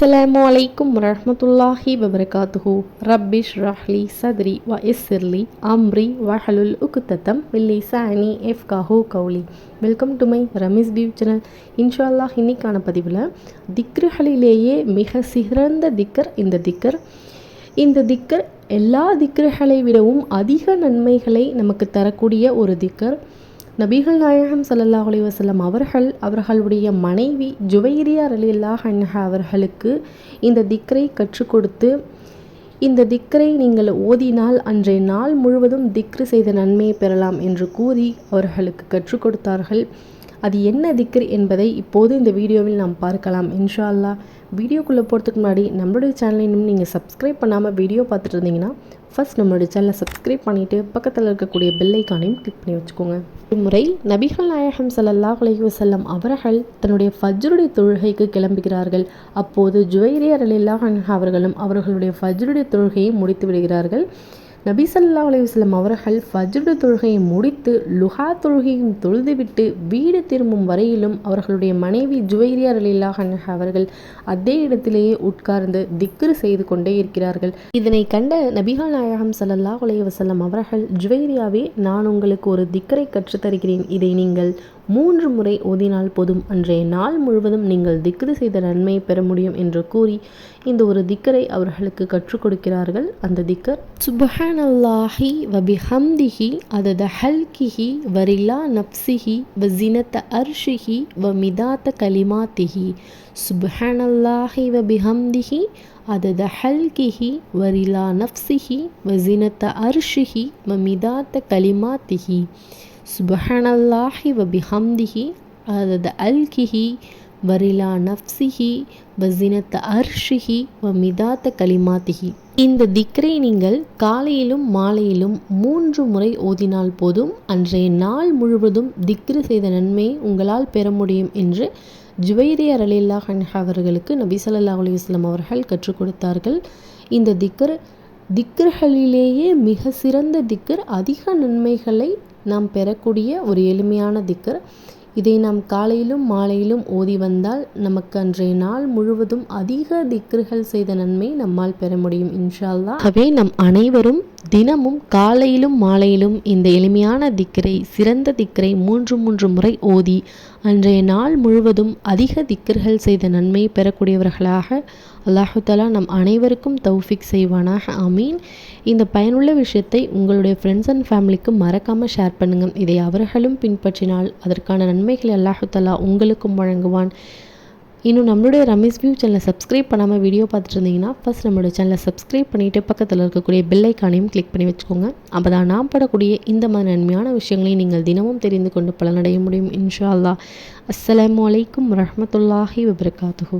அஸ்ஸலாமு அலைக்கும் வரஹ்மத்துல்லாஹி வபரகாத்துஹூ ரப்பிஷ் ரஹ்லி சத்ரி வ இஸ்ஸிர்லி அம்ரி வஹலுல் உக்குத்தத்தம் வில்லி சானி எஃப் காஹூ கௌலி welcome to my Ramiz view channel இன்ஷா அல்லாஹ் இன்னைக்கான பதிவில் திக்ருகளிலேயே மிக சிறந்த திக்கர் இந்த திக்கர். இந்த திக்கர் எல்லா திக்ருகளை விடவும் அதிக நன்மைகளை நமக்கு தரக்கூடிய ஒரு திக்கர். நபிகள் நாயகம் சல்லல்லா அலைஹி அவர்கள் அவர்களுடைய மனைவி ஜுவைரியா ரலியல்லாஹ் ஹன்ஹா அவர்களுக்கு இந்த திக்ரை கற்றுக் கொடுத்து இந்த திக்ரை நீங்கள் ஓதினால் அன்றைய நாள் முழுவதும் திக்ரு செய்த நன்மையை பெறலாம் என்று கூறி அவர்களுக்கு கற்றுக் கொடுத்தார்கள். அது என்ன திக்ர் என்பதை இப்போது இந்த வீடியோவில் நாம் பார்க்கலாம். இன்ஷா அல்லாஹ் வீடியோக்குள்ளே போகிறதுக்கு முன்னாடி நம்மளுடைய சேனலை இன்னும் நீங்கள் சப்ஸ்கிரைப் பண்ணாமல் வீடியோ பார்த்துட்டு இருந்தீங்கன்னா ஃபஸ்ட் நம்மளுடைய சேனலை சப்ஸ்கிரைப் பண்ணிவிட்டு பக்கத்தில் இருக்கக்கூடிய பெல்லைக்கானையும் கிளிக் பண்ணி வச்சுக்கோங்க. இம்முறை நபிகள் நாயகம் ஸல்லல்லாஹு அலைஹி வஸல்லம் அவர்கள் தன்னுடைய ஃபஜ்ருடைய தொழுகைக்கு கிளம்புகிறார்கள். அப்போது ஜுவைரியர் அலில்லாஹ் அவர்களும் அவர்களுடைய ஃபஜ்ருடைய தொழுகையை முடித்து விடுகிறார்கள். நபி அலையுஸ்லம் அவர்கள் ஃபஜ்ரு தொழுகையை முடித்து லுஹா தொழுகையும் தொழுதுவிட்டு வீடு திரும்பும் வரையிலும் அவர்களுடைய மனைவி ஜுவைரியா ரலில்லாஹ் அவர்கள் அதே இடத்திலேயே உட்கார்ந்து திக்ரு செய்து கொண்டே இருக்கிறார்கள். இதனை கண்ட நபிகள் நாயகம் சல்லல்லா அலைஹி வஸல்லம் அவர்கள் ஜுவைரியாவே நான் உங்களுக்கு ஒரு திக்கரை கற்றுத் தருகிறேன் இதை நீங்கள் மூன்று முறை ஓதினால் போதும் அன்றைய நாள் முழுவதும் நீங்கள் திக்ரு செய்த நன்மையை பெற முடியும் என்று கூறி இந்த ஒரு திக்கரை அவர்களுக்கு கற்றுக் கொடுக்கிறார்கள். அந்த திக்கர் சுபஹானல்லாஹி வபிஹம்திஹி அதத ஹல்கிஹி வரிலா நப்சிஹி வசினத்த அர்ஷிஹி வ மிதாத்த கலிமாத்திஹி. சுபஹானல்லாஹி வபிஹம்திஹி அதத ஹல்கிஹி வரிலா நப்சிஹி வசினத்த அர்ஷிஹி வ மிதாத்த கலிமாத்திஹி. சுபஹனல்லாஹி வபிஹம்திஹி அதாவது அல்கிஹி வரிலா நஃப்சிஹி வசினத்த அர்ஷிஹி வ மிதாத்த கலிமாத்திஹி. இந்த திக்ரை நீங்கள் காலையிலும் மாலையிலும் மூன்று முறை ஓதினால் போதும் அன்றைய நாள் முழுவதும் திக்ரு செய்த நன்மை உங்களால் பெற முடியும் என்று ஜுவைரியா ரலில்லா ஹன்ஹா அவர்களுக்கு நபி ஸல்லல்லாஹு அவர்கள் கற்றுக் கொடுத்தார்கள். இந்த திக்கர் திக்கர்களிலேயே மிக சிறந்த திக்கர் அதிக நன்மைகளை நாம் பெறக்கூடிய ஒரு எளிமையான திக்கர். இதை நாம் காலையிலும் மாலையிலும் ஓதி வந்தால் நமக்கு அன்றைய நாள் முழுவதும் அதிக திக்ருகள் செய்த நன்மை நம்மால் பெற முடியும். இன்ஷால்லா ஆகவே நம் அனைவரும் தினமும் காலையிலும் மாலையிலும் இந்த எளிமையான திக்கரை சிறந்த திக்கரை மூன்று மூன்று முறை ஓதி அன்றைய நாள் முழுவதும் அதிக திக்கர்கள் செய்த நன்மை பெறக்கூடியவர்களாக அல்லாஹுத்தாலா நம் அனைவருக்கும் தௌஃபிக் செய்வானாக. அமீன் இந்த பயனுள்ள விஷயத்தை உங்களுடைய ஃப்ரெண்ட்ஸ் அண்ட் ஃபேமிலிக்கு மறக்காமல் ஷேர் பண்ணுங்கள் இதை அவர்களும் பின்பற்றினால் அதற்கான நன்மைகளை அல்லாஹுத்தாலா உங்களுக்கும் வழங்குவான். இன்னும் நம்மளுடைய ரமேஷ் வியூ சேனலை சப்ஸ்கிரைப் பண்ணாமல் வீடியோ பார்த்துட்டு இருந்தீங்கன்னா ஃபஸ்ட் நம்மளோட சேனலை சப்ஸ்கிரைப் பண்ணிவிட்டு பக்கத்தில் இருக்கக்கூடிய பெல் ஐக்கானையும் கிளிக் பண்ணி வச்சுக்கோங்க. அப்போ தான் நான் படக்கூடிய இந்த மாதிரி நன்மையான விஷயங்களையும் நீங்கள் தினமும் தெரிந்து கொண்டு பலனடைய முடியும் இன்ஷா அல்லா அஸ்ஸலாமு அலைக்கும் வரஹ்மத்துல்லாஹி வபரகாத்துஹூ.